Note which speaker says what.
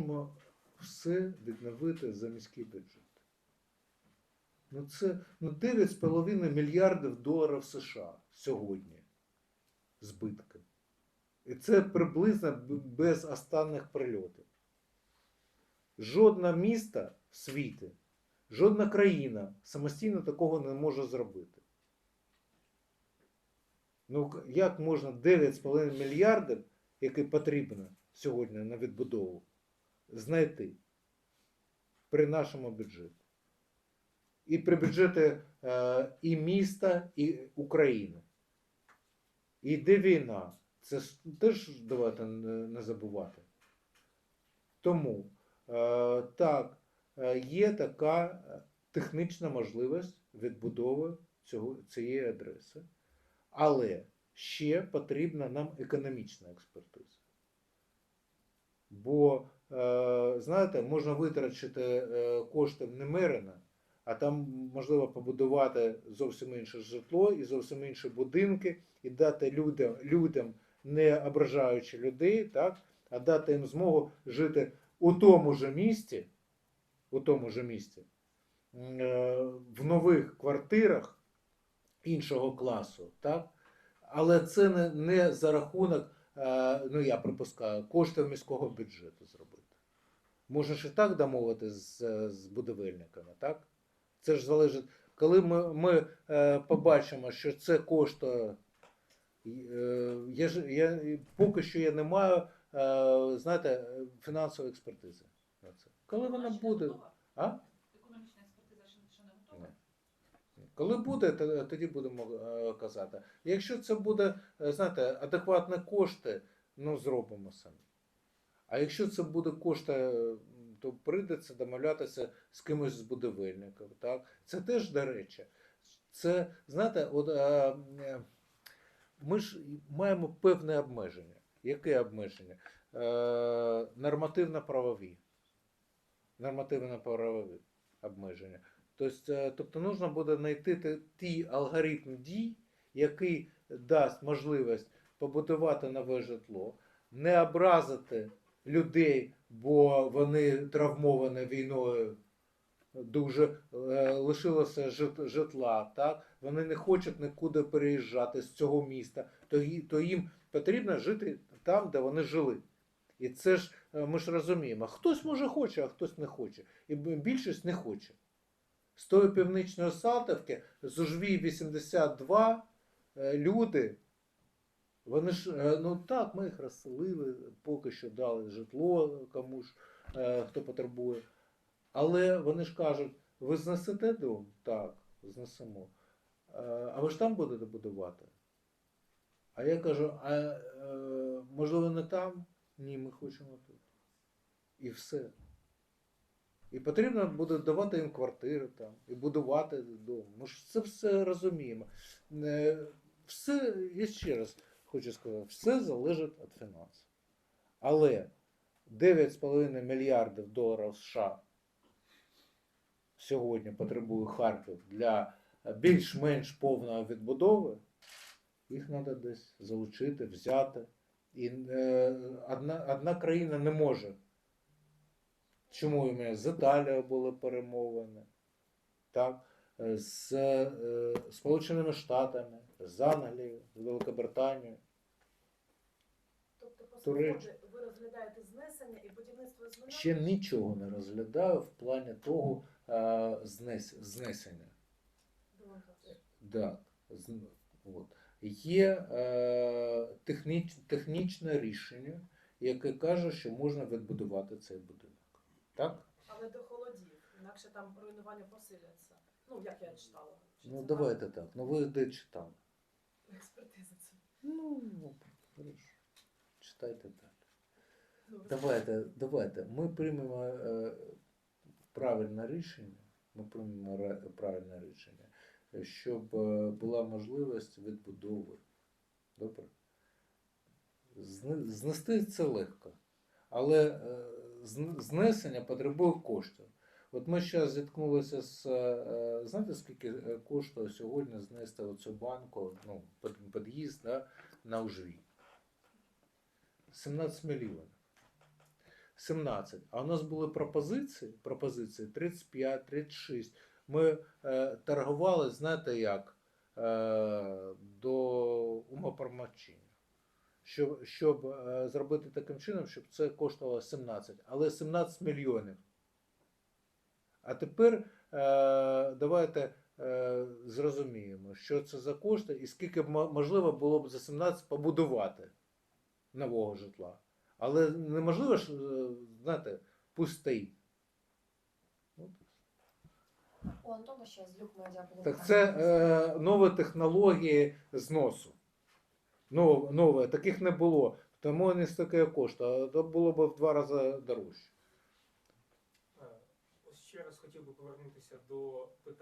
Speaker 1: можемо все відновити за міський бюджет. Ну це ну 9,5 мільярдів доларів США сьогодні збитки. І це приблизно без останніх прильотів. Жодне місто в світі, жодна країна самостійно такого не може зробити. Ну, як можна 9,5 мільярдів, які потрібно сьогодні на відбудову, знайти при нашому бюджеті? І при бюджеті е, і міста, і України. І йде війна. Це теж давайте не забувати. Тому е, так, е, є така технічна можливість відбудови цього, цієї адреси, але ще потрібна нам економічна експертиза. Бо, знаєте, можна витрачити е, кошти немерено, а там можливо побудувати зовсім інше житло і зовсім інші будинки, і дати людям, людям не ображаючи людей, так, а дати їм змогу жити у тому же місті, у тому же місті, е, в нових квартирах іншого класу, так? Але це не, не за рахунок, е, ну я припускаю, коштів міського бюджету зробити. Можна ж і так домовити з, з будівельниками, так? Це ж залежить, коли ми, ми е, побачимо, що це коштує. е, Я, я, поки що я не маю, е, знаєте, фінансової експертизи на це. Коли вона буде. А?
Speaker 2: Економічна експертиза ще, ще не готова.
Speaker 1: Коли буде, тоді будемо е, казати. Якщо це буде, е, знаєте, адекватні кошти, ну зробимо самі. А якщо це буде кошти, е, то прийдеться домовлятися з кимось з будівельників. Так? Це теж до речі. Це, знаєте, от, е, е, ми ж маємо певне обмеження. Яке обмеження? Нормативно-правові. Нормативно-правові обмеження. Тобто, тобто нужно буде знайти ті алгоритм дій, який дасть можливість побудувати нове житло, не образити людей, бо вони травмовані війною, дуже е, лишилося жит- житла, так? вони не хочуть нікуди переїжджати з цього міста, то, їм потрібно жити там, де вони жили. І це ж е, ми ж розуміємо, хтось може хоче, а хтось не хоче. І більшість не хоче. З тої північної Салтівки, з Ужвій 82 е, люди. Вони ж, е, ну так, ми їх розселили, поки що дали житло комусь, е, хто потребує. Але вони ж кажуть, ви знесете дом? Так, знесемо. Е, А ви ж там будете будувати? А я кажу, а можливо не там? Ні, ми хочемо тут. І все. І потрібно буде давати їм квартири там, і будувати дом. Ми ж це все розуміємо. Все, я ще раз хочу сказати, все залежить від фінансів. Але 9,5 мільярдів доларів США сьогодні потребує Харків для більш-менш повної відбудови, їх треба десь залучити, взяти. І е, одна, одна країна не може. Чому у мене з Італією були перемовини, так? З е, Сполученими Штатами, з Англією, з Великобританією.
Speaker 3: Тобто, по ви розглядаєте знесення і будівництво з
Speaker 1: Ще нічого не розглядаю в плані того е, знес, знесення. Да, з- от. Є е, техніч, технічне рішення, яке каже, що можна відбудувати цей будинок. Так?
Speaker 3: Але до холодів, інакше там руйнування посиляться. Ну, як я читала. Що
Speaker 1: Ну
Speaker 3: це
Speaker 1: давайте так. Ну ви де читали?
Speaker 3: там Експертиза це.
Speaker 1: Ну, ну хорошо. Читайте далі.
Speaker 3: Ну,
Speaker 1: Давайте, давайте. Ми приймемо е, правильне рішення. Ми приймемо правильне рішення, щоб е, була можливість відбудови. Добре? Зне- Знести це легко. Але е, зн- знесення потребує коштів. От ми зараз зіткнулися з. е, Знаєте, скільки е, коштує сьогодні знести оцю банку, ну, під'їзд да, на Ужвій? 17 мільйонів. 17. А у нас були пропозиції, пропозиції 35, 36. Ми е, торгували, знаєте як, е, до умопромочення. Щоб, щоб е, зробити таким чином, щоб це коштувало 17, але 17 мільйонів. А тепер е, давайте е, зрозуміємо, що це за кошти і скільки б можливо було б за 17 побудувати нового житла. Але неможливо ж, е, знаєте, пустий. От.
Speaker 4: У ще з люк медіа.
Speaker 1: Так це е, нові технології зносу. Нов, нове, таких не було. Тому не стільки коштує, а то було б в два рази дорожче.
Speaker 5: Раз хотів би повернутися до питання.